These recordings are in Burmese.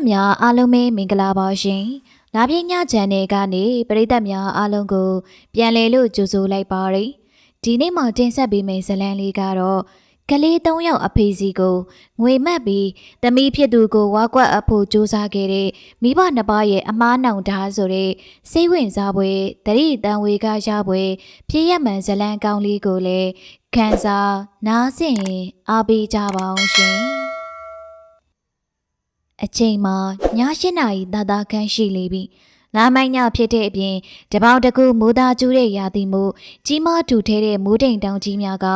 သက်များအားလုံးပဲမင်္ဂလာပါရှင်။လာပြည့်ညချန်နယ်ကနေပရိသတ်များအားလုံးကို ပြန်လည်လို့ကြိုဆိုလိုက်ပါရယ်။ဒီနေ့မှတင်ဆက်ပေးမယ့်ဇာတ်လမ်းလေးကတော့ကလေး၃ယောက်အဖေစီကိုငွေမှတ်ပြီးသမီးဖြစ်သူကိုဝါကွက်အဖို့စူးစမ်းခဲ့တဲ့မိဘနှစ်ပါးရဲ့အမားနောင်တာဆိုတဲ့စိတ်ဝင်စားပွဲတတိတန်ဝေကရပွဲဖြစ်ရမှန်ဇာတ်လမ်းကောင်းလေးကိုလည်းခန်းစားနားဆင်အားပေးကြပါအောင်ရှင်။ အချိန်မှာည၈နာရီသာသာခန့်ရှိလေပြီ။လာမိုင်းညဖြစ်တဲ့အပြင်တပေါင်းတစ်ခုမိုးသားကျူးတဲ့ရာသီမို့ကြီးမားထူထဲတဲ့မိုးတိမ်တောင်ကြီးများက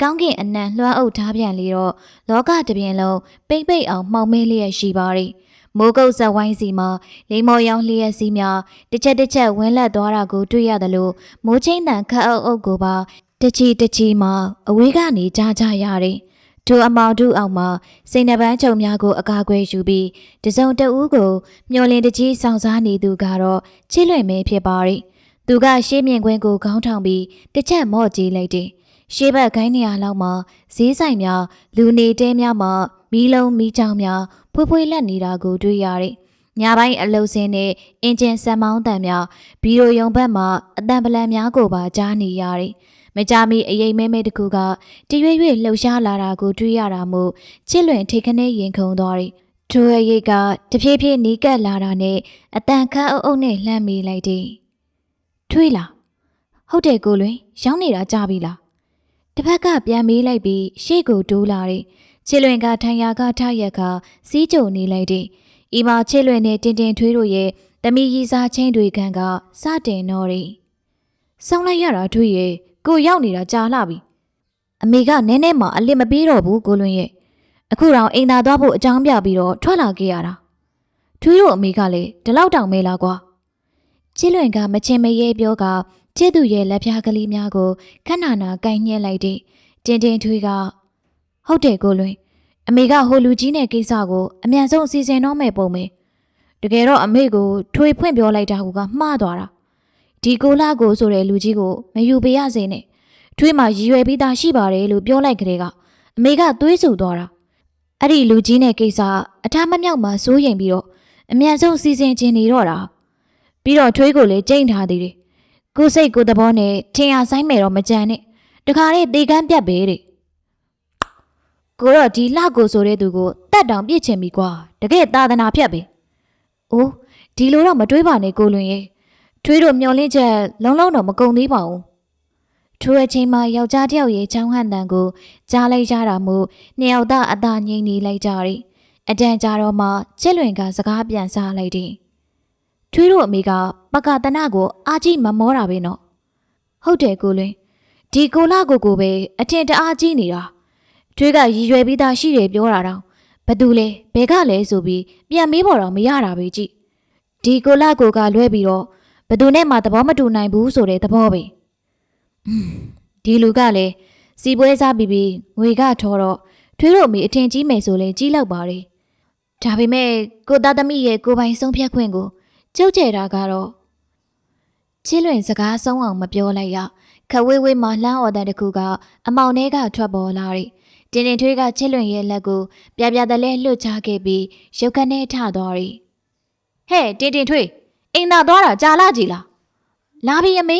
ကောင်းကင်အနံလွှမ်းအုပ်ထားပြန်လေတော့လောကတစ်ပြင်လုံးပိမ့်ပိတ်အောင်မှောင်မဲလျက်ရှိပါရီ။မိုးကုတ်ဇက်ဝိုင်းစီမှာလိမ္မော်ရောင်လျက်စီးများတစ်ချက်တစ်ချက်ဝင်းလက်သွားတာကိုတွေ့ရသလိုမိုးချင်းတန်ခတ်အုပ်အုပ်ကိုပါတချီတချီမှာအဝေးကနေကြားကြရတယ်။ ထိုအမောင်တို့အောက်မှာစိန်နှပန်းချုံများကိုအကာအကွယ်ယူပြီးတစုံတဦးကိုမျောလင်းတကြီးဆောင်စားနေသူကတော့ချစ်လွင်မဲဖြစ်ပါရီ။သူကရှေးမြင့်ကွင်းကိုခေါင်းထောင်ပြီးတစ်ချက်မော့ကြည့်လိုက်တယ်။ရှေးဘက်ခိုင်းနေရလောက်မှာဈေးဆိုင်များလူနေတဲများမှာမီးလုံးမီးချောင်းများဖွေးဖွေးလက်နေတာကိုတွေ့ရတယ်။ညပိုင်းအလုတ်စင်းနဲ့အင်ဂျင်ဆန်မောင်းတန်များဘီရိုယုံဘက်မှာအတန်ပလန်များကိုပါကြားနေရတယ်။ မကြမီအရေးမဲမဲတစ်ခုကတရွေ့ရွေ့လှုပ်ရှားလာတာကိုတွေ့ရတာမို့ချစ်လွင်ထိတ်ခနဲ့ရင်ခုန်သွားတယ်။ထိုအရေးကတဖြည်းဖြည်းနီးကပ်လာတာနဲ့အတန်ခမ်းအုပ်အုပ်နဲ့လှမ်းမိလိုက်တယ်။ထွေးလားဟုတ်တယ်ကိုလွင်ရောင်းနေတာကြားပြီလား။တစ်ဖက်ကပြန်မေးလိုက်ပြီးရှေ့ကိုတိုးလာတယ်။ချစ်လွင်ကထိုင်ရာကထရက်ကစီးကြုံနေလိုက်တယ်။ဤမှာချစ်လွင်နဲ့တင်တင်ထွေးတို့ရဲ့တမီရီစားချင်းတွေကန်းကစတင်တော့တယ်။ဆောင်းလိုက်ရတာထွေးရဲ့ ကိုရောက်နေတာကြာလှပြီ။အမေကနည်းနည်းမှအလစ်မပြေးတော့ဘူးကိုလွင်ရဲ့အခုတော့အိမ်သာသွားဖို့အကြောင်းပြပြီးတော့ထွက်လာခဲ့ရတာ။ထွေးတို့အမေကလည်းဒီလောက်တောင်မဲလားကွာ။ချစ်လွင်ကမချင်မရဲပြောကချစ်သူရဲ့လက်ဖြားကလေးများကိုခဏနာကင်ညှက်လိုက်တဲ့တင်တင်ထွေးကဟုတ်တယ်ကိုလွင်အမေကဟိုလူကြီးနဲ့ကိစ္စကိုအမြန်ဆုံးအစီအစဉ်တော့မဲ့ပုံပဲတကယ်တော့အမေကိုထွေဖွင့်ပြောလိုက်တာကမှားသွားတာ ဒီကိုလာကိုဆိုတဲ့လူကြီးကိုမယူပေးရစေနဲ့ထွေးမှရည်ရွယ်ပြီးသားရှိပါတယ်လို့ပြောလိုက်ကြတဲ့ကအမေကသွေးဆူသွားတာအဲ့ဒီလူကြီးနဲ့ကိစ္စအထားမမြောက်မှစိုးရိမ်ပြီးတော့အမြန်ဆုံးစီစဉ်ခြင်းနေတော့တာပြီးတော့ထွေးကိုလည်းကြိတ်ထားသေးတယ်ကိုယ်စိတ်ကိုယ်သဘောနဲ့ထင်ရဆိုင်မယ်တော့မကြံနဲ့တခါလေသေကန်းပြတ်ပဲတဲ့ကိုတော့ဒီလှကိုဆိုတဲ့သူကိုတတ်တောင်ပြစ်ချင်ပြီကွာတကယ်သာသနာဖြတ်ပဲ။အိုးဒီလိုတော့မတွေးပါနဲ့ကိုလွင်ရဲ့ ထွေးတို့မျောလင်းချက်လုံးလုံးတော့မကုံသေးပါဘူး။ထိုအချိန်မှာယောက်ျားတစ်ယောက်ရဲ့ချောင်းဟန်တန်ကိုကြားလိုက်ကြတာမို့နှစ်ယောက်သားအသာငိမ့်နေလိုက်ကြတယ်။အတန်ကြာတော့မှချစ်လွင်ကစကားပြန်စားလိုက်တယ်။ထွေးတို့အမေကပကတနာကိုအာကြီးမမောတာပဲနော်။ဟုတ်တယ်ကိုလွင်ဒီကိုလာကိုကိုပဲအထင်တအားကြီးနေတာ။ထွေးကရည်ရွယ်ပြီးသားရှိတယ်ပြောတာတော့ဘသူလဲဘဲကလဲဆိုပြီးပြန်မေးပေါ်တော့မရတာပဲကြည့်ဒီကိုလာကိုကလွဲပြီးတော့ ဘသူနဲ့မှသဘောမတူနိုင်ဘူးဆိုတဲ့သဘောပဲอืมဒီလူကလည်းစီပွဲစားပြီးပြီးငွေကထောတော့ထွေးတို့အမိအထင်ကြီးမယ်ဆိုလဲကြီးလောက်ပါလေဒါပေမဲ့ကိုသားသမီးရဲ့ကိုပိုင်ဆုံးဖြတ်ခွင့်ကိုကျုပ်ကျဲတာကတော့ချစ်လွင်စကားဆုံးအောင်မပြောလိုက်ရခဝေးဝေးမှလှမ်းအော်တဲ့တခုကအမောင်ထဲကထွက်ပေါ်လာတယ်တင်တင်ထွေးကချစ်လွင်ရဲ့လက်ကိုပြပြတလဲလှုပ်ချခဲ့ပြီးရုပ်ခနဲ့ထသွားရီဟဲ့တင်တင်ထွေး အိမ်သာသွားတာကြာလာကြည်လားလာပြီအမေ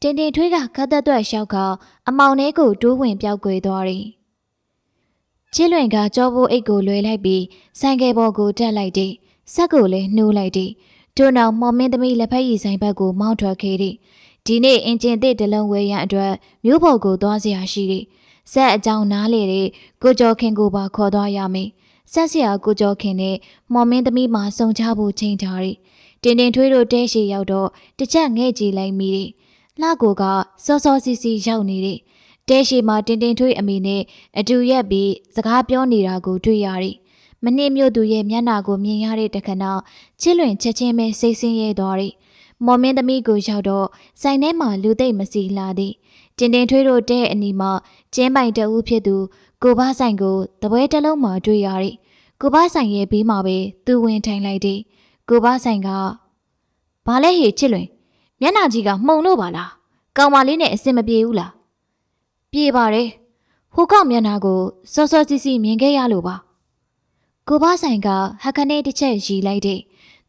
တင်တင်ထွေးကခတ်သက်သွက်လျှောက်ကအမောင်ထဲကိုတိုးဝင်ပြောက်ကွယ်သွားရီချစ်လွင်ကကြောဘိုးအိတ်ကိုလွယ်လိုက်ပြီးဆိုင်ကယ်ပေါ်ကိုတက်လိုက်တယ်ဆက်ကိုလည်းနှိုးလိုက်တယ်တို့နောက်မော်မင်းသမီးလက်ဖက်ရည်ဆိုင်ဘက်ကိုမောင်းထွက်ခဲ့တယ်ဒီနေ့အင်ဂျင်သစ်တစ်လုံးဝယ်ရန်အတွက်မြို့ပေါ်ကိုသွားစရာရှိတယ်ဆက်အကြောင်းနားလေတဲ့ကိုကျော်ခင်ကိုပါခေါ်သွားရမယ်။ဆက်ဆရာကိုကျော်ခင်နဲ့မော်မင်းသမီးမှာစုံချဖို့ချိန်ထားတယ်။ တင်တင်ထွေးတို့တဲရှိရောက်တော့တစ်ချက်ငဲ့ကြည့်လိုက်မိတယ်။လှကိုကစောစောစီစီရောက်နေတယ်။တဲရှိမှာတင်တင်ထွေးအမိနဲ့အတူရက်ပြီးစကားပြောနေတာကိုတွေ့ရတယ်။မနှင်းမြို့သူရဲ့မျက်နှာကိုမြင်ရတဲ့တခဏချစ်လွင်ချက်ချင်းပဲစိတ်ဆင်းရဲသွားတယ်။မော်မင်းသမီးကိုရောက်တော့ဆိုင်ထဲမှာလူသိမ့်မစီလာသည်။တင်တင်ထွေးတို့တဲအနီမှာကျင်းပိုင်တအူးဖြစ်သူကိုဘဆိုင်ကိုတပွဲတစ်လုံးမှာတွေ့ရတဲ့ကိုဘဆိုင်ရဲ့ဘေးမှာပဲသူဝင်ထိုင်လိုက်တဲ့ ကိုဘဆိုင်ကဘာလဲဟေချစ်လွင်မျက်နှာကြီးကမှုံလို့ပါလားကောင်မလေးနဲ့အစင်မပြေဘူးလားပြေပါတယ်ဟိုကောင်မျက်နှာကိုစောစောစီစီမြင်ခဲ့ရလို့ပါကိုဘဆိုင်ကဟက်ခနဲ့တစ်ချက်ရီလိုက်တဲ့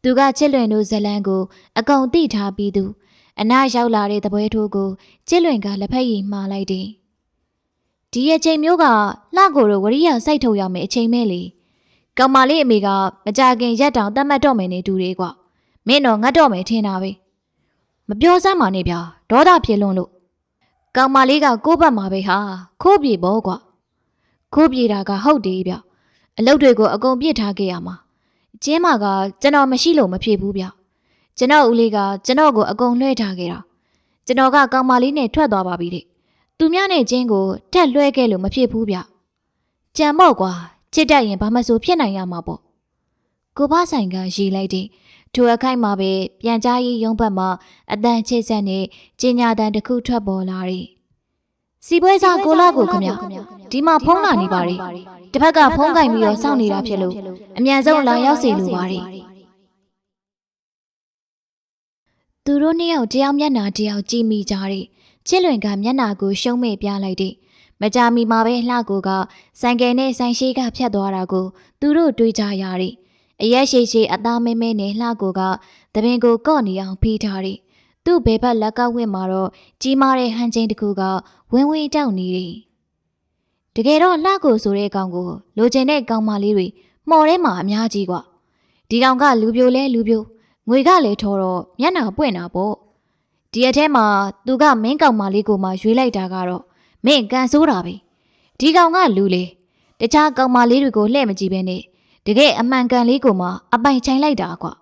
သူကချစ်လွင်တို့ဇလန်းကိုအကုန်သိထားပြီးသူအနားရောက်လာတဲ့တပွဲထိုးကိုချစ်လွင်ကလက်ဖက်ရည်မှားလိုက်တယ်ဒီအချိန်မျိုးကလှကိုတို့ဝရိယစိုက်ထုတ်ရမယ်အချိန်မဲလေ ကောင်မလေးအမေကမကြခင်ရက်တောင်တတ်မှတ်တော့မယ်နေတူတွေကွမင်းတော့ငတ်တော့မယ်ထင်တာပဲမပြောစမ်းပါနဲ့ဗျာဒေါသဖြစ်လွန်းလို့ကောင်မလေးကကိုယ့်ဘက်မှာပဲဟာခိုးပြေပေါ့ကွခိုးပြေတာကဟုတ်တယ်ဗျအလုပ်တွေကိုအကုန်ပြစ်ထားခဲ့ရမှာအကျင်းမကကျွန်တော်မရှိလို့မဖြစ်ဘူးဗျကျွန်တော်ဦးလေးကကျွန်တော်ကိုအကုန်လွှဲထားခဲ့တာကျွန်တော်ကကောင်မလေးနဲ့ထွက်သွားပါပြီတဲ့သူများနဲ့ချင်းကိုတက်လွှဲခဲ့လို့မဖြစ်ဘူးဗျကြံမော့ကွာ ချစ်တတ်ရင်ဘာမှဆိုဖြစ်နိုင်ရမှာပေါ့ကိုဘဆိုင်ကရီလိုက်တဲ့ထိုအခိုက်မှာပဲပြန်ကြားရေးရုံးဘက်မှာအတန်ချစ်ဆက်နဲ့ကျင်ညာတန်တစ်ခုထွက်ပေါ်လာတယ်စီပွဲစားကိုလာကိုခမဒီမှာဖုံးလာနေပါ रे တစ်ဖက်ကဖုံးကင်ပြီးတော့စောင့်နေတာဖြစ်လို့အမြန်ဆုံးလာရောက်စီလိုပါ रे သူတို့နှစ်ယောက်တယောက်မျက်နှာတယောက်ကြည့်မိကြတယ်ချစ်လွင်ကမျက်နှာကိုရှုံးမဲ့ပြလိုက်တယ် မကြမီမှာပဲလှကိုကဆိုင်ကယ်နဲ့ဆိုင်ရှိကဖြတ်သွားတာကို သူတို့တွေးကြရတယ်အရက်ရှိရှိအသားမဲမဲနဲ့လှကိုကတပင်ကိုကော့နေအောင်ဖိထားတယ်သူ့ဘဲဘက်လက်ကဝင့်မှာတော့ကြီးမားတဲ့ဟန်ချင်းတစ်ခုကဝင်းဝင်းတောက်နေတယ်တကယ်တော့လှကိုဆိုတဲ့ကောင်ကိုလိုချင်တဲ့ကောင်မလေးတွေမှော်ထဲမှာအများကြီးกว่าဒီကောင်ကလူပြိုလဲလူပြိုငွေကလည်းထောတော့မျက်နှာပွင့်တာပေါ့ဒီအထဲမှာသူကမင်းကောင်မလေးကိုမှရွေးလိုက်တာကတော့ မင်းကန်ဆိုးတာပဲဒီကောင်ကလူလေတခြားကောင်မလေးတွေကိုလှည့်မကြည့်ပဲနဲ့တကယ်အမှန်ကန်လေးကိုမှအပိုင်ချိုင်လိုက်တာကွာ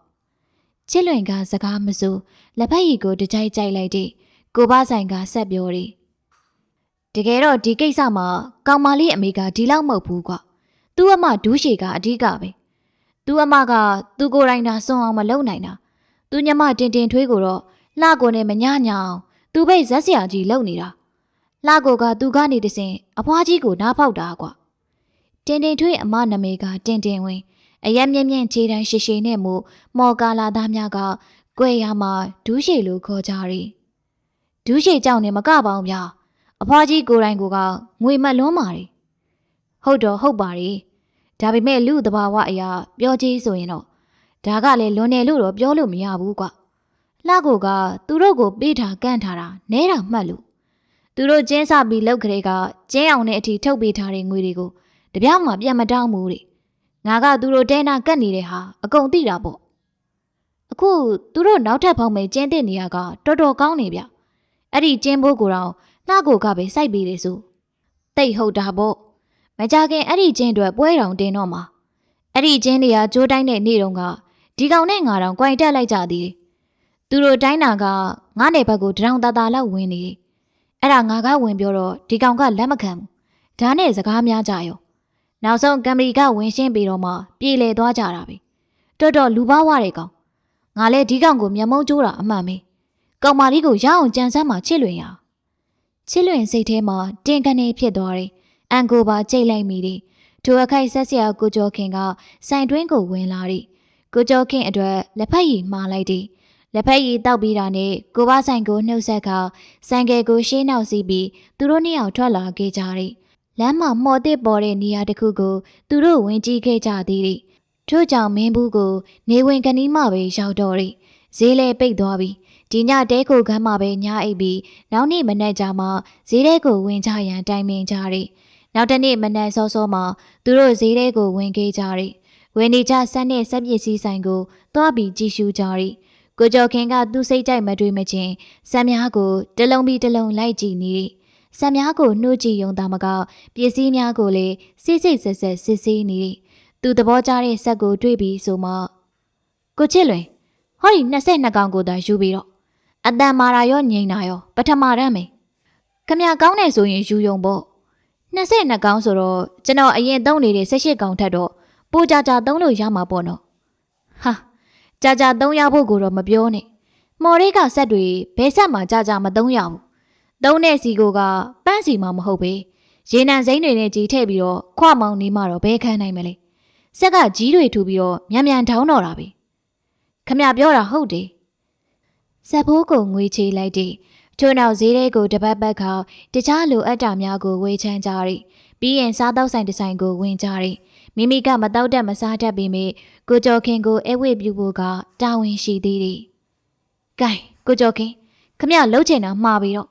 ချစ်လွင်ကစကားမစိုးလက်ဖက်ရည်ကိုတကြိုက်ကြိုက်လိုက်တဲ့ကိုဘဆိုင်ကဆက်ပြောတယ်တကယ်တော့ဒီကိစ္စမှာကောင်မလေးအမေကဒီလောက်မဟုတ်ဘူးကွာသူ့အမဒူးရှည်ကအဓိကပဲသူ့အမကသူကိုယ်တိုင်သာစွန့်အောင်မလုပ်နိုင်တာသူညမတင်တင်ထွေးကိုတော့လှကိုနဲ့မညညအောင်သူပိတ်ဇက်ဆရာကြီးလုံနေတာ လှကိုကသူကနေတစင်အဖွားကြီးကိုနားဖောက်တာကွာတင်တင်ထွေးအမနမေကတင်တင်ဝင်အရက်မြင့်မြင့်ခြေတန်းရှိရှိနဲ့မို့မော်ကာလာသားများကကွဲရမှာဒူးရှည်လိုခေါ်ကြရီဒူးရှည်ကြောင့်နေမကပါအောင်ဗျာအဖွားကြီးကိုယ်တိုင်ကိုကငွေမလွန်းပါရီဟုတ်တော့ဟုတ်ပါရီဒါပေမဲ့လူတဘာဝအရာပြောကြည့်ဆိုရင်တော့ဒါကလည်းလွန်တယ်လို့တော့ပြောလို့မရဘူးကွာလှကိုကသူတို့ကိုပေးထားကန့်ထားတာနဲတာမှတ်လို့ သူတို့ကျင်းစပြီးလောက်ကလေးကကျင်းအောင်တဲ့အထိထုတ်ပေးထားတဲ့ငွေတွေကိုတပြားမှပြန်မတောင်းဘူးတဲ့ငါကသူတို့တဲနာကတ်နေတဲ့ဟာအကုန်သိတာပေါ့အခုသူတို့နောက်ထပ်ဖောင်းမဲ့ကျင်းတဲ့နေရာကတော်တော်ကောင်းနေဗျအဲ့ဒီကျင်းဘိုးကိုတော့လှကိုကပဲစိုက်ပေးတယ်ဆိုတိတ်ဟုတ်တာပေါ့မကြခင်အဲ့ဒီကျင်းအတွက်ပွဲတော်တင်တော့မှာအဲ့ဒီကျင်းတွေကကြိုးတိုင်းတဲ့နေ့တုန်းကဒီကောင်နဲ့ငါတောင်ကြွိုင်တက်လိုက်ကြသေးတယ်သူတို့တိုင်းနာကငါ့နယ်ဘက်ကိုတရောင်တာတာလောက်ဝင်နေတယ် အဲ့ဒါငါကဝင်ပြောတော့ဒီကောင်ကလက်မခံဘူးဒါနဲ့စကားများကြရောနောက်ဆုံးကံမရီကဝင်ရှင်းပြီးတော့မှပြေလည်သွားကြတာပဲတော်တော်လူပါဝတဲ့ကောင်ငါလဲဒီကောင်ကိုမျက်မုံးကျိုးတာအမှန်ပဲကောင်မလေးကိုရအောင်ကြံစမ်းမှချစ်လွင်ရချစ်လွင်စိတ်ထဲမှာတင်ကနေဖြစ်သွားတယ်အန်ကိုပါကြိတ်လိုက်မိတယ်ထိုအခိုက်ဆက်ဆရာကိုကျော်ခင်ကစိုင်တွင်းကိုဝင်လာတယ်ကိုကျော်ခင်အတွက်လက်ဖက်ရည်မှားလိုက်တယ် လက်ဖက်ရည်တောက်ပြီးတာနဲ့ကိုဘဆိုင်ကိုနှုတ်ဆက်ခါဆိုင်ကယ်ကိုရှေးနောက်စီးပြီးသူတို့နှစ်ယောက်ထွက်လာခဲ့ကြတယ်လမ်းမှာမှော်တစ်ပေါ်တဲ့နေရာတစ်ခုကိုသူတို့ဝင်ကြည့်ခဲ့ကြသေးတယ်ထို့ကြောင့်မင်းဘူးကိုနေဝင်ကနီးမှပဲရောက်တော့တယ်ဈေးလဲပိတ်သွားပြီဒီညတဲကိုခမ်းမှာပဲညားအိပ်ပြီးနောက်နေ့မနက်ကြမှာဈေးထဲကိုဝင်ကြရန်တိုင်ပင်ကြတယ်နောက်တနေ့မနက်စောစောမှာသူတို့ဈေးထဲကိုဝင်ခဲ့ကြတယ်ဝင်နေကြဆက်နဲ့ဆက်ပစ္စည်းဆိုင်ကိုသွားပြီးကြည့်ရှုကြတယ် ကိုကျော်ခင်ကသူ့စိတ်ကြိုက်မတွေးမချင်းဆံများကိုတလုံးပြီးတလုံးလိုက်ကြည့်နေဆံများကိုနှုတ်ကြည့်ယုံသားမကပစ္စည်းများကိုလည်းစိတ်စိတ်ဆက်ဆက်စစ်ဆေးနေသူသဘောကျတဲ့ဆက်ကိုတွေးပြီးဆိုမှကိုချစ်လွင်ဟောဒီ22ကောင်ကိုသာယူပြီးတော့အတန်မာရာရောငိမ့်တာရောပထမတမ်းမယ်ခမကောင်းနေဆိုရင်ယူယုံပေါ့22ကောင်ဆိုတော့ကျွန်တော်အရင်သုံးနေတဲ့18ကောင်ထက်တော့ပိုကြကြသုံးလို့ရမှာပေါ့နော်ဟာ ကြာကြာသုံးရဖို့ကိုတော့မပြောနဲ့မော်ရိကဆက်တွေဘယ်ဆက်မှကြာကြာမသုံးရဘူးသုံးတဲ့စီကိုကပန်းစီမှမဟုတ်ပဲရေနံစိမ့်တွေနဲ့ကြီးထည့်ပြီးတော့ခွမောင်နေမှတော့ဘဲခန်းနိုင်မလဲဆက်ကကြီးတွေထူပြီးတော့မြန်မြန်ထောင်းတော့တာပဲခမပြောတာဟုတ်တယ်ဇက်ဖိုးကိုငွေချေလိုက်တဲ့ထို့နောက်ဈေးထဲကိုတပတ်ပတ်ခါတခြားလိုအပ်တာများကိုဝေချမ်းကြရီပြီးရင်စားတော့ဆိုင်တစ်ဆိုင်ကိုဝင်ကြတယ် မိမိကမတော့တတ်မစားတတ်ပေမဲ့ကိုကျော်ခင်ကိုအဲဝိပြုဖို့ကတာဝန်ရှိသေးတယ်။ကဲကိုကျော်ခင်ခမရလှုပ်ချင်တာမှားပြီတော့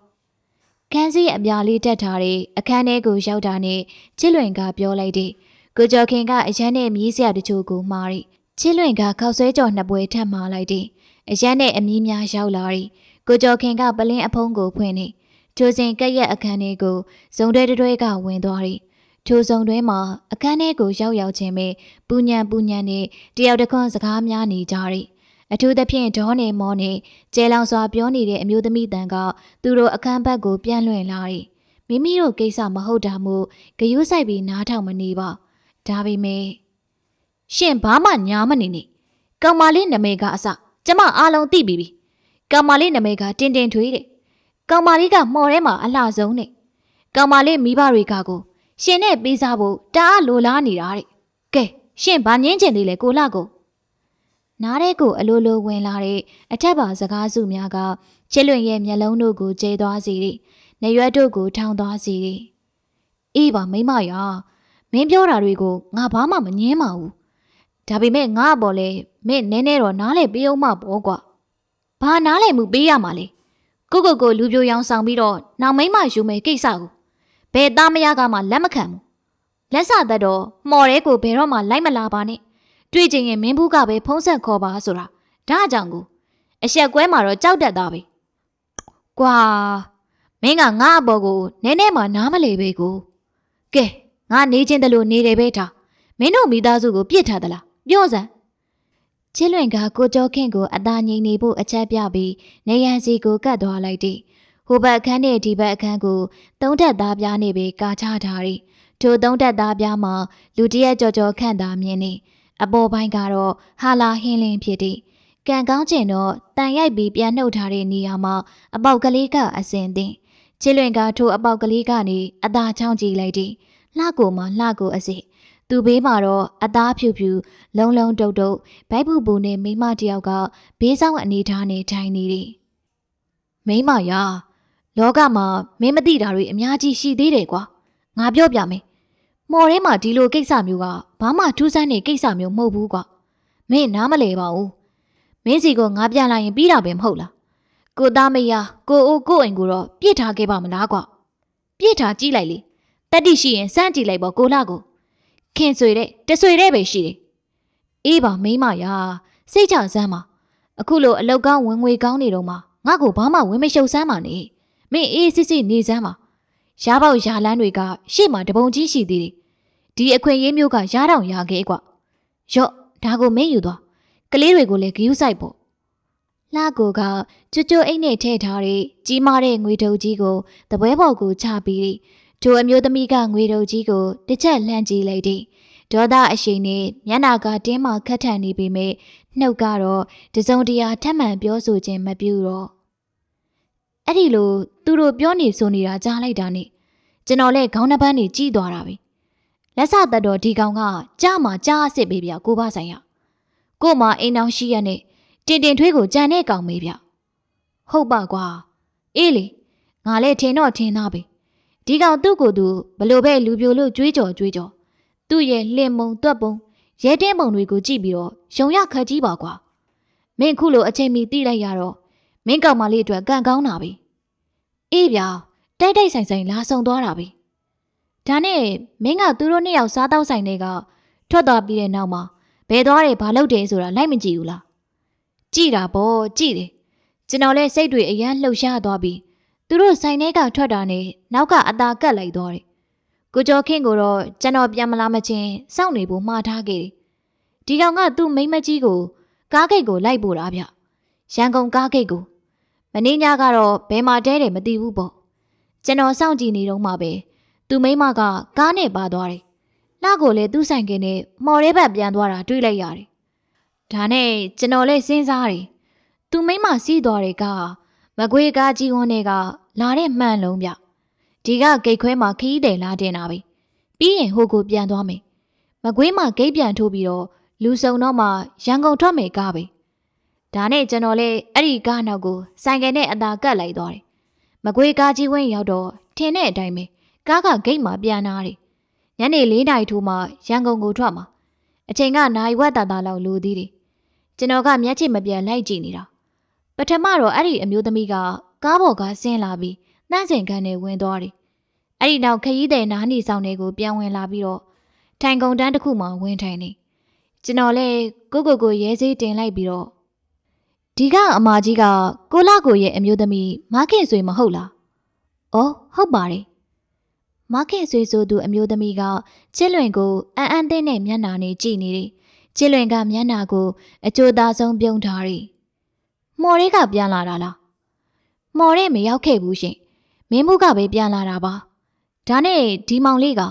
ခန်းစည်းအပြာလေးတက်ထားတဲ့အခန်းထဲကိုရောက်တာနဲ့ချစ်လွင်ကပြောလိုက်တယ်။ကိုကျော်ခင်ကအရန်နဲ့မြည်စရာတချို့ကိုမှားတယ်။ချစ်လွင်ကခောက်ဆွဲကြော်နှစ်ပွဲထပ်မှားလိုက်တယ်။အရန်နဲ့အမီးများရောက်လာတယ်။ကိုကျော်ခင်ကပလင်းအဖုံးကိုဖွင့်နေ။ကျိုးစင်ကက်ရက်အခန်းထဲကိုဇုံတွဲတွဲကဝင်သွားတယ်။ ထိုစုံတွဲမှာအခန်းထဲကိုရောက်ရောက်ချင်းပဲပူညံပူညံနဲ့တယောက်တစ်ခွန်းစကားများနေကြတယ်။အထူးသဖြင့်ဒေါနေမောနဲ့ကျဲလောင်စွာပြောနေတဲ့အမျိုးသမီးတန်ကသူတို့အခန်းဘက်ကိုပြန်လွှင့်လာတယ်။မိမိတို့ကိစ္စမဟုတ်တာမို့ဂယုဆိုင်ပြီးနားထောင်မနေပါ။ဒါပေမဲ့ရှင်ဘာမှညားမနေနဲ့။ကောင်မလေးနမေကအစကျမအားလုံးသိပြီပြီ။ကောင်မလေးနမေကတင်းတင်းထွေးတဲ့။ကောင်မလေးကမော်ထဲမှာအလှဆုံးနဲ့။ကောင်မလေးမိဘတွေကကို ရှင်နဲ့ပေးစားဖို့တအားလိုလားနေတာတဲ့။ကဲရှင်ဘာငင်းချင်သေးလဲကိုလှကို။နားတဲ့ကိုအလိုလိုဝင်လာတဲ့အထက်ပါစကားစုများကချစ်လွင်ရဲ့မျက်လုံးတို့ကိုကျဲသွားစေတယ်။နေရွက်တို့ကိုထောင်သွားစေတယ်။အေးပါမိမရာမင်းပြောတာတွေကိုငါဘာမှမငင်းပါဘူး။ဒါပေမဲ့ငါအပေါ်လဲမင်းနည်းနည်းတော့နားလဲပေးအောင်မပေါ့ကွာ။ဘာနားလဲမှုပေးရမှာလဲ။ကိုကိုကိုလူပြိုရောင်ဆောင်ပြီးတော့နောက်မိမယူမယ်ကိစ္စကို ဘယ်သားမရကမှလက်မခံဘူး။လက်စသက်တော့မော်ရဲကိုဘယ်တော့မှလိုက်မလာပါနဲ့။တွေ့ချင်ရင်မင်းဘူးကပဲဖုံးဆက်ခေါ်ပါဆိုတာဒါအကြောင့်ကိုအဆက်ကွဲမှာတော့ကြောက်တတ်သားပဲ။ကွာမင်းကငါ့အပေါ်ကိုနည်းနည်းမှနားမလေပဲကို။ကဲငါနေချင်းတလို့နေတယ်ပဲထား။မင်းတို့မိသားစုကိုပြစ်ထားသလားပြောစမ်း။ချစ်လွင်ကကိုကျော်ခင်ကိုအသာငိမ့်နေဖို့အချက်ပြပြီးနေရန်စီကိုကတ်သွားလိုက်တယ်။ ဟိုဘက်အခန်းနဲ့ဒီဘက်အခန်းကိုသုံးထက်သားပြားနေပြီးကာချထားတယ်။ထိုသုံးထက်သားပြားမှာလူတရက်ကြော်ကြော်ခန့်သာမြင်နေအပေါ်ပိုင်းကတော့ဟာလာဟင်းလင်းဖြစ်တယ်။ကံကောင်းကျင်တော့တန်ရိုက်ပြီးပြန်နှုတ်ထားတဲ့နေရာမှာအပေါက်ကလေးကအစင်တင်ချစ်လွင်ကထိုအပေါက်ကလေးကနေအသာချောင်းကြည့်လိုက်တယ်။လှကိုမှလှကိုအစစ်သူဘေးမှာတော့အသားဖြူဖြူလုံလုံတုတ်တုတ်ဘိုက်ပူပူနဲ့မိမတယောက်ကဘေးဆောင်အနေထားနဲ့ထိုင်နေတယ်။မိမရာ လောကမှာမင်းမသိတာတွေအများကြီးရှိသေးတယ်ကွာ။ငါပြောပြမယ်။မော်ထဲမှာဒီလိုကိစ္စမျိုးကဘာမှထူးဆန်းတဲ့ကိစ္စမျိုးမဟုတ်ဘူးကွာ။မင်းနားမလဲပါဘူး။မင်းစီကိုငါပြန်လာရင်ပြီးတာပဲမဟုတ်လား။ကိုသားမယားကိုအိုကိုအိမ်ကိုတော့ပြစ်ထားခဲ့ပါမလားကွာ။ပြစ်ထားကြည့်လိုက်လေ။တက်တိရှိရင်စမ်းကြည့်လိုက်ပေါ့ကိုလာကို။ခင်ဆွေတဲ့တဆွေတဲ့ပဲရှိတယ်။အေးပါမိမရာစိတ်ချစမ်းပါအခုလိုအလောက်ကောင်းဝင်ငွေကောင်းနေတော့မှငါ့ကိုဘာမှဝင်မရှုပ်စမ်းပါနဲ့ မင်းအေးစစ်စစ်နေစမ်းပါရှားပေါက်ရှားလန်းတွေကရှေ့မှာတပုံကြီးရှိသေးတယ်ဒီအခွင့်အရေးမျိုးကရားတောင်ရခဲ့ကွရော့ဒါကိုမင်းယူသွားကလေးတွေကိုလည်းဂယူးဆိုင်ပေါ့လှကိုကကျွတ်ကျွတ်အိတ်နဲ့ထည့်ထားတဲ့ကြီးမားတဲ့ငွေတုပ်ကြီးကိုတပွဲပေါ်ကိုချပြီးကျိုအမျိုးသမီးကငွေတုပ်ကြီးကိုတစ်ချက်လှမ်းကြည့်လိုက်တယ်ဒေါသအရှိန်နဲ့မျက်နာကတင်းမှခတ်ထန်နေပေမဲ့နှုတ်ကတော့တစုံတရာထက်မှန်ပြောဆိုခြင်းမပြုတော့ အဲ့ဒီလိုသူတို့ပြောနေဆိုနေတာကြားလိုက်တာနဲ့ကျွန်တော်လည်းခေါင်းနှပန်းနေကြီးသွားတာပဲလက်စသက်တော်ဒီကောင်ကကြားမှာကြားအစ်စ်ပေးဗျကိုပါဆိုင်ရကို့မှာအိမ်အောင်ရှိရနဲ့တင်တင်ထွေးကိုကြံတဲ့ကောင်မေးဗျဟုတ်ပါကွာအေးလေငါလည်းထင်တော့ထင်သားပဲဒီကောင်သူ့ကိုယ်သူဘလို့ပဲလူပြိုလို့ကြွေးကြော်ကြွေးကြော်သူ့ရဲ့လင်မုံတွက်ပုံရဲတင်းပုံတွေကိုကြည့်ပြီးတော့ရုံရခတ်ကြီးပါကွာမင်းခုလိုအချိန်မီတိလိုက်ရတော့ မင်းကောင်မလေးအတွက်ကံကောင်းတာပဲအေးဗျာတိုက်တိုက်ဆိုင်ဆိုင်လာဆုံသွားတာပဲဒါနဲ့မင်းကသူတို့နှစ်ယောက်စားတော့ဆိုင်တွေကထွက်သွားပြီးတဲ့နောက်မှာဘယ်သွားတယ်ဘာလုပ်တယ်ဆိုတာလိုက်မကြည့်ဘူးလားကြည့်တာပေါ့ကြည့်တယ်ကျွန်တော်လည်းစိတ်တွေအယမ်းလှုပ်ရှားသွားပြီးသူတို့ဆိုင်ထဲကထွက်တာနဲ့နောက်ကအသာကတ်လိုက်သွားတယ်ကိုကျော်ခင်ကိုတော့ကျွန်တော်ပြန်မလာမချင်းစောင့်နေဖို့မှားထားခဲ့တယ်။ဒီကောင်ကသူ့မိန်းမကြီးကိုကားဂိတ်ကိုလိုက်ပို့တာဗျ။ရန်ကုန်ကားဂိတ်ကို မင်းညကတော့ဘယ်မှာတဲတယ်မသိဘူးပေါ့။ကျွန်တော်စောင့်ကြည့်နေတော့မှပဲသူ့မိန်းမကကားနဲ့ပါသွားတယ်။လှကိုလည်းသူ့ဆိုင်ကနဲ့မော်ရဲဘက်ပြန်သွားတာတွေ့လိုက်ရတယ်။ဒါနဲ့ကျွန်တော်လည်းစဉ်းစားတယ်။သူ့မိန်းမစီးသွားတဲ့ကားမကွေးကားကြီးဝန်းတွေကလာတဲ့မှန်လုံးဗျ။ဒီကဂိတ်ခွဲမှာခီးတယ်လာတင်တာပဲပြီးရင်ဟိုကိုပြန်သွားမယ်မကွေးမှာဂိတ်ပြန်ထိုးပြီးတော့လူစုံတော့မှရန်ကုန်ထွက်မယ်ကားပဲ ဒါနဲ့ကျွန်တော်လည်းအဲ့ဒီကားနောက်ကိုဆိုင်ကယ်နဲ့အသာကတ်လိုက်သွားတယ်မကွေးကားကြီးဝင်းရောက်တော့ထင်းတဲ့အတိုင်းပဲကားကဂိတ်မှာပြန်လာတယ်ညနေ၄နာရီထိုးမှရန်ကုန်ကိုထွက်မှာအချိန်ကနိုင်ဝက်တာတာလောက်လိုသေးတယ်ကျွန်တော်ကမျက်ခြေမပြတ်လိုက်ကြည့်နေတာပထမတော့အဲ့ဒီအမျိုးသမီးကကားပေါ်ကဆင်းလာပြီးနှန့်စင်ခန်းနဲ့ဝင်သွားတယ်အဲ့ဒီနောက်ခရီးသည်နားနေဆောင်တွေကိုပြန်ဝင်လာပြီးတော့ထိုင်ကုန်တန်းတစ်ခုမှဝင်ထိုင်နေကျွန်တော်လည်းကိုကိုကိုရဲစေးတင်လိုက်ပြီးတော့ ဒီကအမကြီးကကိုလာကိုရဲ့အမျိုးသမီးမခင်ဆွေမဟုတ်လား။အော်ဟုတ်ပါတယ်။မခင်ဆွေဆိုသူအမျိုးသမီးကချစ်လွင်ကိုအန်အန်သိနဲ့မျက်နှာနဲ့ကြည့်နေတယ်။ချစ်လွင်ကမျက်နှာကိုအကျိုးသားဆုံးပြုံးထားတယ်။မော်ရဲကပြန်လာတာလား။မော်ရဲမရောက်ခဲ့ဘူးရှင်။မင်းမှုကပဲပြန်လာတာပါ။ဒါနဲ့ဒီမောင်လေးက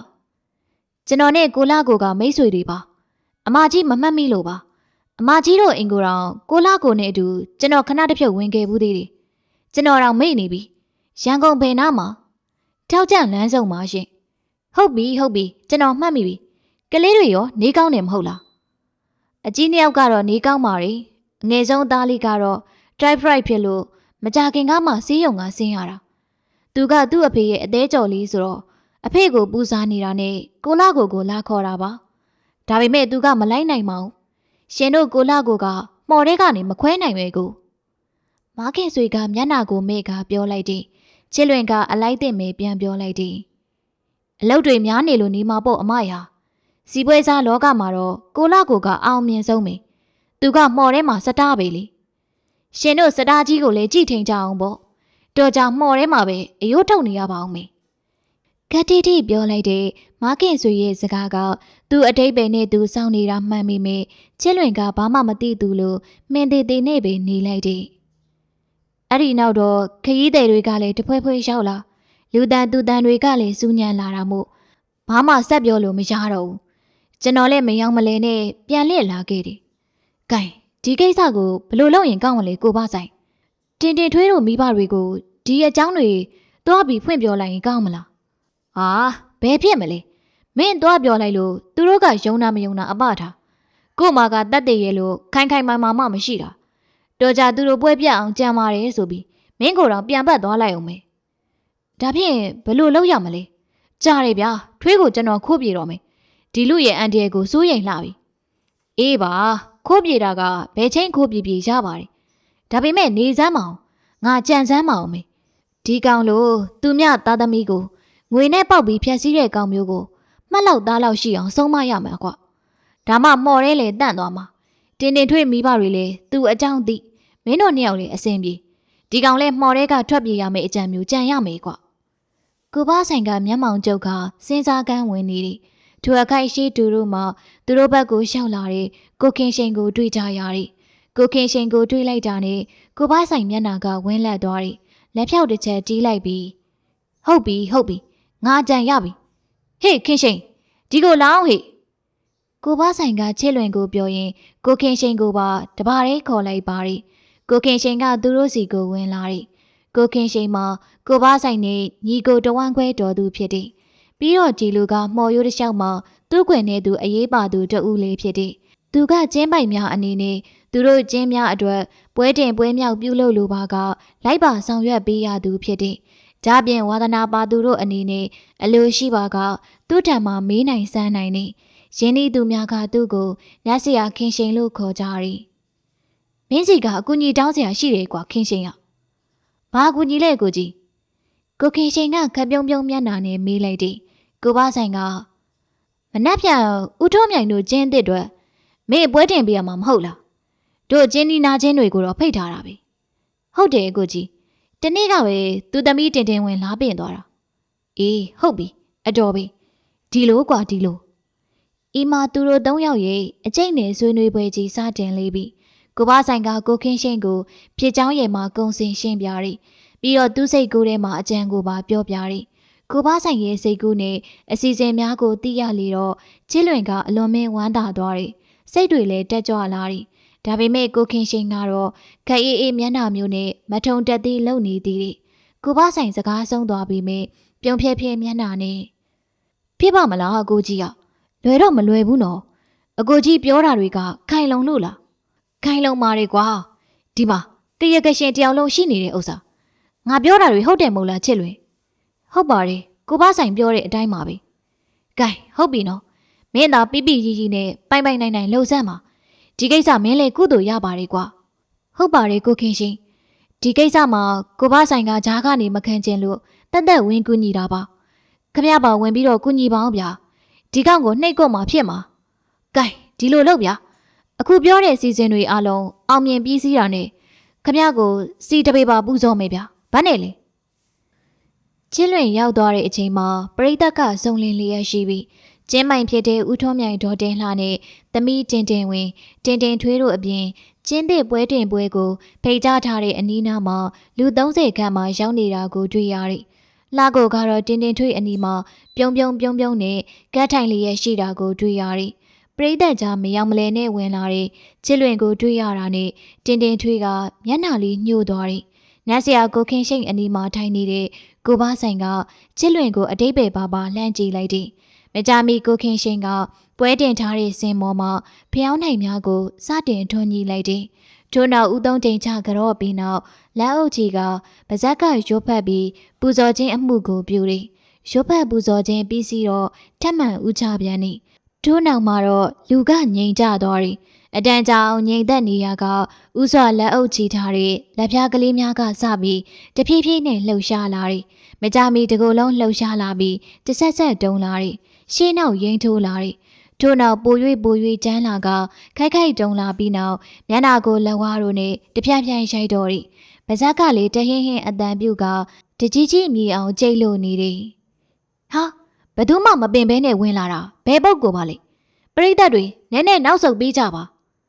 ကျွန်တော်နဲ့ကိုလာကိုကမိတ်ဆွေတွေပါ။အမကြီးမမှတ်မိလို့ပါ။ အမကြီးတို့အင်ကိုတောင်ကိုလာကိုနဲ့အတူကျွန်တော်ခဏတစ်ဖြုတ်ဝင်ခဲ့ဘူးသေးတယ်။ကျွန်တော်တော့မိတ်နေပြီ။ရန်ကုန်ဘယ်နားမှာထောက်ကြလမ်းဆောင်ပါရှင်။ဟုတ်ပြီဟုတ်ပြီကျွန်တော်မှတ်မိပြီ။ကလေးတွေရောနေကောင်းတယ်မဟုတ်လား။အကြီးနှစ်ယောက်ကတော့နေကောင်းပါရီ။အငယ်ဆုံးသားလေးကတော့ drive right ဖြစ်လို့မကြခင်ကမှစီးရုံကဆင်းရတာ။သူကသူ့အဖေရဲ့အသေးကြော်လေးဆိုတော့အဖေကိုပူစားနေတာနဲ့ကိုလာကိုကိုလာခေါ်တာပါ။ဒါပေမဲ့သူကမလိုက်နိုင်ပါဘူး။ ရှင်တို့ကိုလာကိုကမော်တဲ့ကနေမခွဲနိုင်ပဲကို။မခင်ဆွေကမျက်နှာကိုမေ့ကပြောလိုက်တယ်။ချစ်လွင်ကအလိုက်တင်မေပြန်ပြောလိုက်တယ်။အလုတ်တွေများနေလို့နေမှာပေါ့အမရာ။စီပွဲစားလောကမှာတော့ကိုလာကိုကအောင်မြင်ဆုံးပဲ။သူကမော်ထဲမှာစတားပဲလေ။ရှင်တို့စတားကြီးကိုလည်းကြည့်ထိန်ကြအောင်ပေါ့။တော်ကြောင်မော်ထဲမှာပဲအယိုးထုတ်နေရပါအောင်မေ။ကတိတိပြောလိုက်တဲ့မခင်ဆွေရဲ့စကားက သူ့အတိတ်ပဲနဲ့သူစောင့်နေတာမှန်မိမေချစ်လွင်ကဘာမှမသိသူလို့မင်းသေးသေးနဲ့ပဲနေလိုက်တယ်။အဲ့ဒီနောက်တော့ခရီးသည်တွေကလည်းတဖွဲဖွဲရောက်လာလူတန်သူတန်တွေကလည်းစူးညံလာတာမို့ဘာမှဆက်ပြောလို့မရတော့ဘူး။ကျွန်တော်လည်းမယောင်မလဲနဲ့ပြန်လှည့်လာခဲ့တယ်။ကဲဒီကိစ္စကိုဘယ်လိုလုပ်ရင်ကောင်းမလဲကိုပါဆိုင်။တင်တင်ထွေးတို့မိဘတွေကိုဒီအကြောင်းတွေသွားပြီးဖွင့်ပြောလိုက်ရင်ကောင်းမလား။ဟာဘယ်ဖြစ်မလဲ။ မင်းသွားပြောလိုက်လို့သူတို့ကယုံနာမယုံနာအပထားကို့မာကတတ်တည်ရဲ့လို့ခိုင်ခိုင်မာမာမှမရှိတာတော်ကြသူတို့ပွဲပြတ်အောင်ကြံပါတယ်ဆိုပြီးမင်းကိုယ်တော့ပြန်ပတ်သွားလိုက်အောင်မယ်ဒါဖြင့်ဘယ်လိုလုပ်ရမလဲကြားရဗျာထွေးကိုကျွန်တော်ခိုးပြေတော့မယ်ဒီလူရဲ့အန်တီရဲ့ကိုစိုးရိမ်လှပြီအေးပါခိုးပြေတာကဘယ်ချိန်ခိုးပြေပြေရပါတယ်ဒါပေမဲ့နေစမ်းမအောင်ငါကြံစမ်းမအောင်မေဒီကောင်လို့သူမြသားသမီးကိုငွေနဲ့ပေါက်ပြီးဖြက်စီးတဲ့ကောင်မျိုးကို မှတ်လောက်သားလောက်ရှိအောင်ဆုံးမရမှာကွာဒါမှမော်ရဲလေတန့်သွားမှာတင်တင်ထွေးမိဘတွေလေသူ့အကြောင်းသိမင်းတို့နှစ်ယောက်လေအစင်ပြေဒီကောင်လဲမော်ရဲကထွက်ပြေးရမယ့်အကြံမျိုးကြံရမယ်ကွာကိုပါဆိုင်ကမျက်မှောင်ကျုပ်ကစဉ်းစားကန်းဝင်နေတယ်သူအခိုက်ရှိတူတို့မှသူတို့ဘက်ကိုရှောက်လာတဲ့ကိုခင်ရှိန်ကိုတွေ့ကြရတယ်ကိုခင်ရှိန်ကိုတွေ့လိုက်တာနဲ့ကိုပါဆိုင်မျက်နှာကဝင်းလက်သွားတယ်လက်ဖြောက်တစ်ချက်တီးလိုက်ပြီးဟုတ်ပြီဟုတ်ပြီငါကြံရပြီ ဟေးခင်ရှိန်ဒီကိုလောင်းဟေ့ကိုပါဆိုင်ကချစ်လွင်ကိုပြောရင်ကိုခင်ရှိန်ကိုပါတပါးရဲခေါ်လိုက်ပါရီကိုခင်ရှိန်ကသူတို့စီကိုဝင်လာရီကိုခင်ရှိန်မှာကိုပါဆိုင်နဲ့ညီကိုတဝမ်းခွဲတော်သူဖြစ်တယ်ပြီးတော့ဒီလူကမော်ရိုးတစ်လျှောက်မှာသူ့ခွင်နဲ့သူအရေးပါသူတဦးလေးဖြစ်တယ်သူကကျင်းပိုက်များအနေနဲ့သူတို့ကျင်းများအတွက်ပွဲတင်ပွဲမြောက်ပြုလုပ်လိုပါကလိုက်ပါဆောင်ရွက်ပေးရသူဖြစ်တယ်။ ဒါပြင်ဝါသနာပါသူတို့အနေနဲ့အလိုရှိပါကသူ့ထံမှာမေးနိုင်စမ်းနိုင်နေရင်းနှီးသူများကသူ့ကိုနတ်ဆရာခင်ရှင်လို့ခေါ်ကြရီ။မင်းစီကအကူကြီးတောင်းစရာရှိတယ်ကွာခင်ရှင်ရ။ဘာကူကြီးလဲကိုကြီး။ကိုခင်ရှင်ကခပ်ပြုံးပြုံးမျက်နှာနဲ့မေးလိုက်တယ်။ကိုပါဆိုင်ကမနှက်ဖြန်ဦးထုံးမြိုင်တို့ကျင်းတစ်တွေမင်းပွဲတင်ပေးရမှာမဟုတ်လားတို့ကျင်းဒီနာချင်းတွေကိုတော့ဖိတ်ထားတာပဲဟုတ်တယ်ကိုကြီး တနေ့ကပဲသူသမီးတင်တင်ဝင်လာပြင်သွားတာအေးဟုတ်ပြီအတော်ပြီဒီလိုกว่าဒီလိုအီမာသူတို့၃ယောက်ရဲ့အကျိတ်နဲ့ဆွေးနွေးပွဲကြီးစတင်လေးပြီကိုပါဆိုင်ကကိုခင်းရှင်းကိုဖြစ်ချောင်းရဲမှာကုံစင်ရှင်းပြရီပြီးတော့သူ့စိတ်ကူးထဲမှာအကြံကိုပါပြောပြရီကိုပါဆိုင်ရဲ့စိတ်ကူးနဲ့အစီအစဉ်များကိုသိရလေတော့ချစ်လွင်ကအလွန်မင်းဝမ်းသာသွားရီစိတ်တွေလည်းတက်ကြွလာရီ ဒါပေမဲ့ကိုခင်ရှင်ကတော့ခက်အေးအေးမျက်နှာမျိုးနဲ့မထုံတက်သေးလုံနေသေးတယ်ကိုပါဆိုင်စကားဆုံးသွားပြီးမြပြုံဖြဲဖြဲမျက်နှာနဲ့ဖြစ်ပါမလားအကိုကြီးကလွယ်တော့မလွယ်ဘူးနော်အကိုကြီးပြောတာတွေကခိုင်လုံလို့လားခိုင်လုံပါတယ်ကွာဒီမှာတရကရှင်တယောက်လုံးရှိနေတဲ့ဥစ္စာငါပြောတာတွေဟုတ်တယ်မဟုတ်လားချစ်လွင်ဟုတ်ပါတယ်ကိုပါဆိုင်ပြောတဲ့အတိုင်းပါပဲကဲဟုတ်ပြီနော်မင်းသာပြပြရီရီနဲ့ပိုင်ပိုင်နိုင်နိုင်လှုပ်ဆန်းပါ ဒီကိစ္စမင်းလည်းကုသိုလ်ရပါတယ်ကွာဟုတ်ပါတယ်ကိုခင်ရှင်ဒီကိစ္စမှာကိုဘဆိုင်ကဂျားကနေမခံကျင်လို့တက်တက်ဝင်ကူညီတာပါခမရပါဝင်ပြီးတော့ကူညီပါအောင်ဗျာဒီကောင်ကိုနှိတ်ကွက်မှာဖြစ်မှာကဲဒီလိုလုပ်ဗျာအခုပြောတဲ့စီစဉ်တွေအလုံးအောင်မြင်ပြီးစီးတာနဲ့ခမရကိုစီတပေပါပူဇော်မယ်ဗျာဘာနဲ့လဲချင်းလွင်ရောက်သွားတဲ့အချိန်မှာပရိသတ်ကစုံလင်လျက်ရှိပြီး ကျင်းမိုင်ဖြစ်တဲ့ဦးထွန်းမြိုင်ဒေါ်တင်လှနဲ့သမီးတင်တင်ဝင်တင်တင်ထွေးတို့အပြင်ကျင်းသစ်ပွဲတင်ပွဲကိုဖိတ်ကြားထားတဲ့အနီးနားမှာလူ30ခန့်မှရောက်နေတာကိုတွေ့ရတယ်။လှကိုကတော့တင်တင်ထွေးအနီးမှာပြုံးပြုံးပြုံးပြုံးနဲ့ကတ်ထိုင်လျက်ရှိတာကိုတွေ့ရတယ်။ပရိသတ်ကြားမယောင်မလဲနဲ့ဝင်လာတဲ့ချစ်လွင်ကိုတွေ့ရတာနဲ့တင်တင်ထွေးကမျက်နှာလေးညှို့သွားတယ်။နတ်ဆရာကိုခင်ရှိန်အနီးမှာထိုင်နေတဲ့ကိုဘာဆိုင်ကချစ်လွင်ကိုအတိတ်ပဲပါပါလှမ်းကြည့်လိုက်တယ်။ မကြမီကိုခင်ရှိန်ကပွဲတင်ထားတဲ့စင်မောမှာဖျောင်းနိုင်များကိုစတင်ထွန်းညှိလိုက်တယ်။ထို့နောက်ဦးသုံးချိန်ချကြော့ပြီးနောက်လက်အုပ်ကြီးကပါဇက်ကရုပ်ဖက်ပြီးပူဇော်ခြင်းအမှုကိုပြုတယ်။ရုပ်ဖက်ပူဇော်ခြင်းပြီးစီတော့ထပ်မံဥချပြန်နေ။ထို့နောက်မှာတော့လူကငြိမ်ကြသွားတယ်။အတန်ကြာအောင်ငြိမ်သက်နေရကဥစွာလက်အုပ်ချီထားတဲ့လက်ပြားကလေးများကစပြီးတဖြည်းဖြည်းနဲ့လှုပ်ရှားလာတယ်။မကြမီတကူလုံးလှုပ်ရှားလာပြီးတစ်ဆက်ဆက်တုံလာတယ်။ ရှေးနောက်ရင်ထိုးလာတယ်။ထို့နောက်ပို၍ပို၍ကျန်းလာကခိုက်ခိုက်တုံလာပြီးနောက်မျက်နာကိုလက်ဝါးတို့နဲ့တပြန့်ပြန့်ရိုက်တော်တယ်။ပါဇက်ကလေးတဟင်းဟင်းအတန်ပြုတ်ကတကြီးကြီးမြေအောင်ကြိတ်လို့နေတယ်။ဟာဘယ်သူမှမပင်ဘဲနဲ့ဝင်လာတာဘယ်ပုတ်ကိုပါလဲ။ပရိသတ်တွေနည်းနည်းနောက်ဆုတ်ပေးကြပါ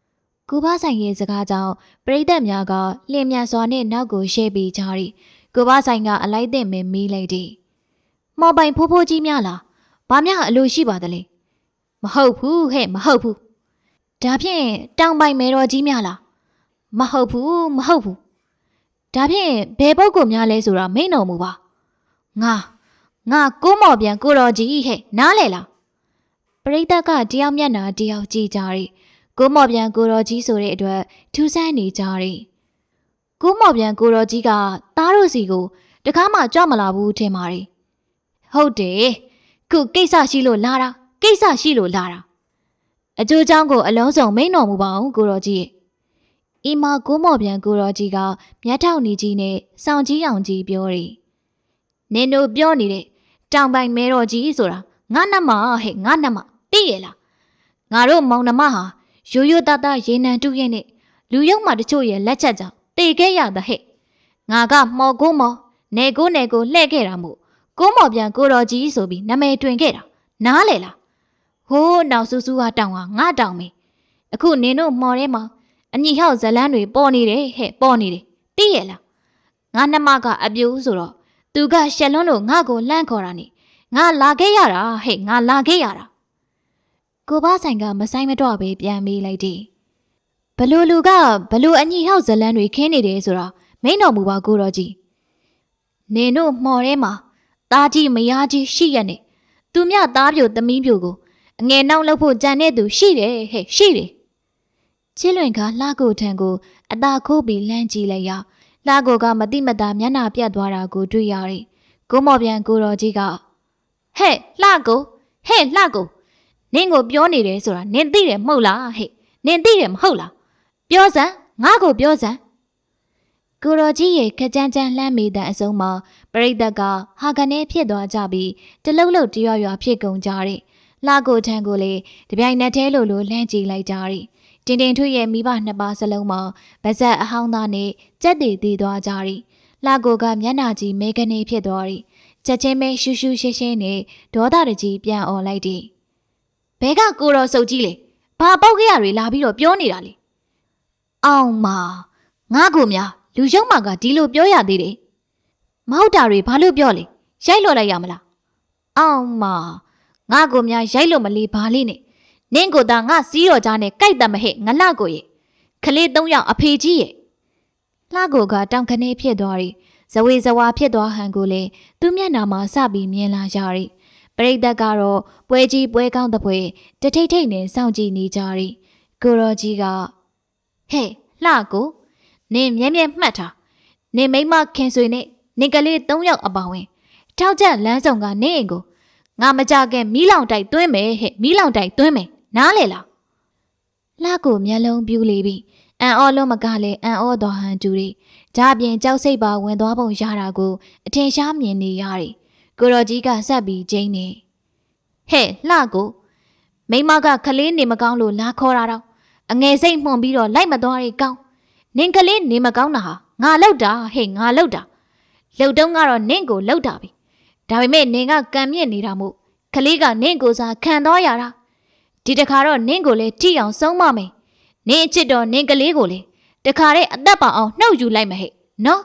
။ကိုဘဆိုင်ရဲ့စကားကြောင့်ပရိသတ်များကလျင်မြန်စွာနဲ့နောက်ကိုရှေ့ပြီးကြရီကိုဘဆိုင်ကအလိုက်တဲ့မင်းမီးလိုက်တယ်။မော်ပိုင်ဖိုးဖိုးကြီးများလား။ ဘာများအလိုရှိပါသလဲ။မဟုတ်ဘူးဟဲ့မဟုတ်ဘူး။ဒါဖြင့်တောင်ပိုင်မဲတော်ကြီးများလား။မဟုတ်ဘူးမဟုတ်ဘူး။ဒါဖြင့်ဘယ်ပုဂ္ဂိုလ်များလဲဆိုတာမိန်တော်မူပါ။ငါငါကိုမော်ပြန်ကိုတော်ကြီးဟဲ့နားလေလား။ပရိသတ်ကတယောက်မျက်နှာတယောက်ကြည့်ကြရီကိုမော်ပြန်ကိုတော်ကြီးဆိုတဲ့အတွက်ထူးဆန်းနေကြရီကိုမော်ပြန်ကိုတော်ကြီးကသားတို့စီကိုတကားမှကြွမလာဘူးထင်ပါရီဟုတ်တယ် ခုကိစ္စရှိလို့လာတာကိစ္စရှိလို့လာတာအကျိုးကြောင့်ကိုအလုံးစုံမိန်တော်မူပါအောင်ကိုတော်ကြီးရဲ့အီမာကိုမော်ပြန်ကိုတော်ကြီးကမျက်ထောင်နေကြီးနဲ့စောင့်ကြီးအောင်ကြီးပြောတယ်နင်တို့ပြောနေတဲ့တောင်ပိုင်မဲတော်ကြီးဆိုတာငါနမဟဲ့ငါနမသိရလားငါတို့မောင်နှမဟာရိုးရိုးသားသားရေနံတူးရဲ့နဲ့လူယုံမှတချို့ရဲ့လက်ချက်ကြောင့်တေခဲ့ရတာဟဲ့ငါကမော်ကိုမော်နေကိုနေကိုလှဲ့ခဲ့တာမို့ ကိုမော်ပြန်ကိုတော်ကြီးဆိုပြီးနာမည်တွင်ခဲ့တာနားလေလားဟိုးနောက်ဆူဆူကတောင်ဟာငါတောင်မေအခုနင်တို့မော်ထဲမှာအညီဟောက်ဇလန်းတွေပေါ်နေတယ်ဟဲ့ပေါ်နေတယ်သိရလားငါနှမကအပြိုးဆိုတော့သူကရှက်လွန်းလို့ငါကိုလှမ်းခေါ်တာနေငါလာခဲ့ရတာဟဲ့ငါလာခဲ့ရတာကိုဘဆိုင်ကမဆိုင်မတော့ပဲပြန်မေးလိုက်တယ်ဘလူလူကဘလူအညီဟောက်ဇလန်းတွေခင်းနေတယ်ဆိုတာမိန်တော်မူပါကိုတော်ကြီးနင်တို့မှော်ထဲမှာ သားကြီးမယားကြီးရှိရနဲ့သူမြသားပြိုသမီးပြိုကိုအငယ်နောက်လှုပ်ဖို့ကြံတဲ့သူရှိတယ်ဟဲ့ရှိတယ်ချစ်လွင်ကလှကိုထံကိုအသာခိုးပြီးလှမ်းကြည့်လိုက်ရလှကိုကမတိမတာမျက်နှာပြတ်သွားတာကိုတွေ့ရတယ်ကိုမော်ပြန်ကိုတော်ကြီးကဟဲ့လှကိုဟဲ့လှကိုနင့်ကိုပြောနေတယ်ဆိုတာနင်သိတယ်မဟုတ်လားဟဲ့နင်သိတယ်မဟုတ်လားပြောစမ်းငါ့ကိုပြောစမ်းကိုတော်ကြီးရဲ့ခကြမ်းကြမ်းလှမ်းမိတဲ့အစုံမှာ ပရိသတ်ကဟာကနေဖြစ်သွားကြပြီးတလုတ်လုတ်တရွရွဖြစ်ကုန်ကြတဲ့လှကိုထံကိုလေတပြိုင်နက်တည်းလိုလိုလှမ်းကြည့်လိုက်ကြတဲ့တင်တင်ထွေရဲ့မိဘနှစ်ပါးစလုံးမှာဗဇက်အဟောင်းသားနဲ့ကြက်တည်တည်သွားကြတဲ့လှကိုကမျက်နာကြီးမဲကနေဖြစ်သွားတဲ့ချက်ချင်းပဲရှူးရှူးရှင်းရှင်းနဲ့ဒေါသတကြီးပြန်អော်လိုက်တဲ့ဘဲကကိုတော်စုပ်ကြီးလေဘာပေါက်ကြရတွေလာပြီးတော့ပြောနေတာလေအောင်မငါကိုများလူယုံမာကဒီလိုပြောရသေးတယ် မဟုတ်တာတွေဘာလို့ပြောလဲရိုက်လို့လိုက်ရမလားအောင်မငါကိုများရိုက်လို့မလေးဘာလေးနဲ့နင့်ကိုသာငါစီးတော်ကြားနဲ့ကြိုက်တယ်မဟဲ့ငလှကိုရဲ့ခလေးသုံးယောက်အဖေကြီးရဲ့လှကိုကတောင်ခနေဖြစ်သွားရီဇဝေဇဝါဖြစ်သွားဟန်ကိုလေသူ့မျက်နှာမှာစပြီးမြင်လာကြရီပရိသတ်ကတော့ပွဲကြီးပွဲကောင်းတဲ့ပွဲတထိတ်ထိတ်နဲ့စောင့်ကြည့်နေကြရီကိုရောကြီးကဟဲ့လှကိုနင်မြဲမြဲမှတ်ထားနင်မိမခင်ဆွေနဲ့ နင်ကလေး၃ယောက်အပါဝင်ထောက်ချက်လမ်းဆောင်ကနင့်အိမ်ကိုငါမကြခင်မီးလောင်တိုက်သွင်းမယ်ဟဲ့မီးလောင်တိုက်သွင်းမယ်နားလေလားလှကိုမျက်လုံးပြူးလေပြီအန်အောလုံးမကလည်းအန်အောတော်ဟန်တူတွေဒါအပြင်ကြောက်စိတ်ပါဝင်သွားပုံရတာကိုအထင်ရှားမြင်နေရတယ်ကိုရော်ကြီးကဆက်ပြီးကျင်းနေဟဲ့လှကိုမိမကခလေးနေမကောင်းလို့လာခေါ်တာတော့အငယ်စိတ်မှွန်ပြီးတော့လိုက်မသွားရီကောင်းနင်ကလေးနေမကောင်းတာဟာငါလောက်တာဟဲ့ငါလောက်တာ လှုပ်တုံးကတော့နင့်ကိုလှုပ်တာပြီဒါပေမဲ့နင်ကကံမြင့်နေတာမို့ခလေးကနင့်ကိုစားခံတော့ရတာဒီတခါတော့နင့်ကိုလည်းကြည့်အောင်ဆုံးမမယ်နင်အချစ်တော်နင်ကလေးကိုလေတခါတည်းအသက်ပါအောင်နှုတ်ယူလိုက်မဟဲ့နော်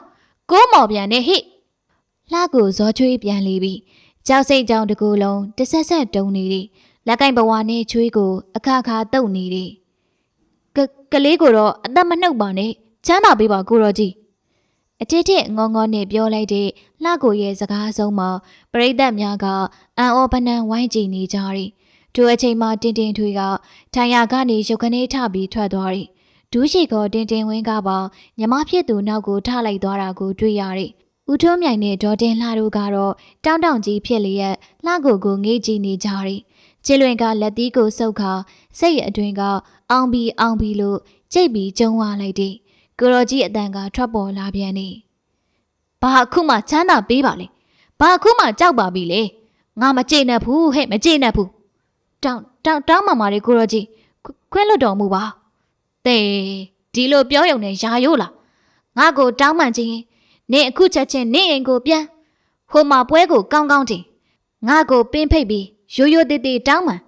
ကိုးမော်ပြန်နေဟိလှကိုဇောချွေးပြန်လေပြီကြောက်စိတ်ကြောင်တကူလုံးတဆက်ဆက်တုံနေသည်လက်ကင်ဘဝနဲ့ချွေးကိုအခါခါတုတ်နေသည်ကကလေးကိုတော့အသက်မနှုတ်ပါနဲ့ချမ်းသာပေးပါကိုရောကြီး အတစ်တစ်ငေါငေါနဲ့ပြောလိုက်တဲ့လှကိုရဲ့စကားဆုံးမှာပရိသတ်များကအံ့ဩပနံဝိုင်းကြည့်နေကြသည်ထိုအချိန်မှာတင်တင်ထွေကထိုင်ရကနေရုပ်ခနဲထပြီးထွက်သွားသည်ဒူးရှိကောတင်တင်ဝင်းကပါညီမဖြစ်သူနောက်ကိုထလိုက်သွားတာကိုတွေ့ရသည်ဦးထွန်းမြိုင်နဲ့ဒေါ်တင်လှတို့ကတော့တောင်းတောင်ကြီးဖြစ်လျက်လှကိုကိုငေးကြည့်နေကြသည်ချစ်လွင်ကလက်သီးကိုစုပ်ခါစိတ်ရအတွင်က အောင်ပြီးအောင်ပြီးလို့ကြိတ်ပြီးကျုံဝလိုက်သည် ကိုရောကြီးအတန်ကထွက်ပေါ်လာပြန်နေဘာအခုမှချမ်းသာပေးပါလေဘာအခုမှကြောက်ပါပြီလေငါမကြိတ်နဲ့ဘူးဟဲ့မကြိတ်နဲ့ဘူးတောင်းတောင်းတောင်းမမာလေးကိုရောကြီးခွခွင့်လွတ်တော်မူပါတေဒီလိုပြောရုံနဲ့ယာရိုးလားငါကိုတောင်းမှန်ချင်းနင်အခုချက်ချင်းနင်အိမ်ကိုပြန်ဟိုမှာပွဲကိုကောင်းကောင်းတင်ငါကိုပင်းဖိတ်ပြီးရိုးရိုးသေးသေးတောင်းမှန်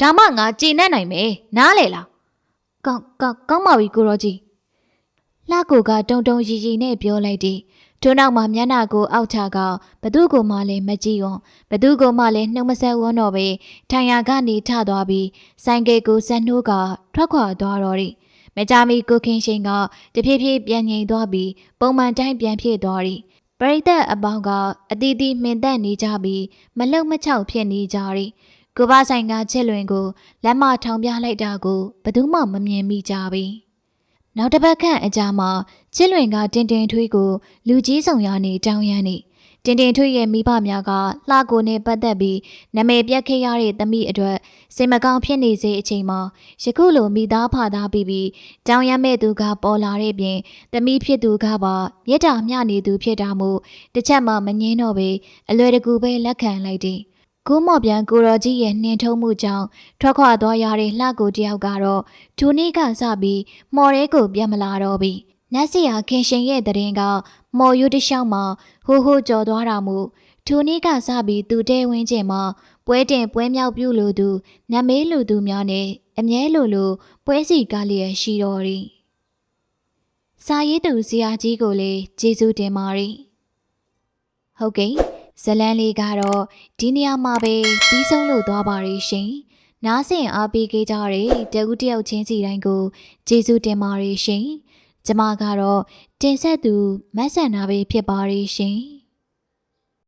ဒါမှငါကြည်နဲ့နိုင်မယ်နားလေလားကောင်းကောင်းကောင်းပါပြီကိုရောကြီး လှကိုကတုံတုံရီရီနဲ့ပြောလိုက်သည်ထို့နောက်မှာမျက်နှာကိုအောက်ချကဘသူကိုမှလည်းမကြည့်ဝဘသူကိုမှလည်းနှုတ်မဆက်ဝန်းတော့ပဲထိုင်ရာကနေထသွားပြီးဆိုင်ကယ်ကိုဆက်နှိုးကထွက်ခွာသွားတော့သည်မကြမီကိုခင်ရှင်ကတဖြည်းဖြည်းပြန်ငိမ်သွားပြီးပုံမှန်တိုင်းပြန်ဖြစ်သွားသည်ပရိသတ်အပေါင်းကအတီးတီးမှင်သက်နေကြပြီးမလုံမချောက်ဖြစ်နေကြသည်ကိုပါဆိုင်ကချစ်လွင်ကိုလက်မထောင်ပြလိုက်တာကိုဘယ်သူမှမမြင်မိကြပြီ နောက်တစ်ပတ်ခန့်အကြာမှာချစ်လွင်ကတင်တင်ထွေးကိုလူကြီးဆောင်ရနေတောင်းရမ်းနေတင်တင်ထွေးရဲ့မိဘများကလှကိုနဲ့ပတ်သက်ပြီးနမေပြတ်ခဲ့ရတဲ့သမီးအတွက်စင်မကောင်းဖြစ်နေစေအချိန်မှာယခုလိုမိသားဖသားပြီးပြီးတောင်းရမ်းမဲ့သူကပေါ်လာတဲ့ပြင်သမီးဖြစ်သူကပါမြတ်တာမျှနေသူဖြစ်တာမို့တစ်ချက်မှမငင်းတော့ပဲအလွယ်တကူပဲလက်ခံလိုက်တယ် ကိုမော့ပြန်ကိုရော်ကြီးရဲ့နှင်ထုံးမှုကြောင့်ထွက်ခွာသွားရတဲ့လှကိုတယောက်ကတော့ဒူနီကစပြီးမော်ရဲကိုပြန်မလာတော့ပြီနတ်စီယာခင်ရှင်ရဲ့တရင်ကမော်ယူတစ်လျှောက်မှာဟိုးဟိုးကြော်သွားတာမို့ဒူနီကစပြီးသူတဲဝင်းကျင်မှာပွဲတင်ပွဲမြောက်ပြုလို့သူနတ်မေးလူသူများနဲ့အမြဲလိုလိုပွဲစီကားလျက်ရှိတော်သည်စာရေးသူဇရာကြီးကိုလည်းကျေးဇူးတင်ပါတယ်ဟုတ်ကဲ့ ဇလန်းလေးကတော့ဒီနေရာမှာပဲပြီးဆုံးလို့သွားပါရရှင်။နားဆင်အားပေးခဲ့ကြတဲ့တဦးတယောက်ချင်းစီတိုင်းကိုကျေးဇူးတင်ပါတယ်ရှင်။ကျမကတော့တင်ဆက်သူမတ်ဆန်နာပဲဖြစ်ပါရရှင်။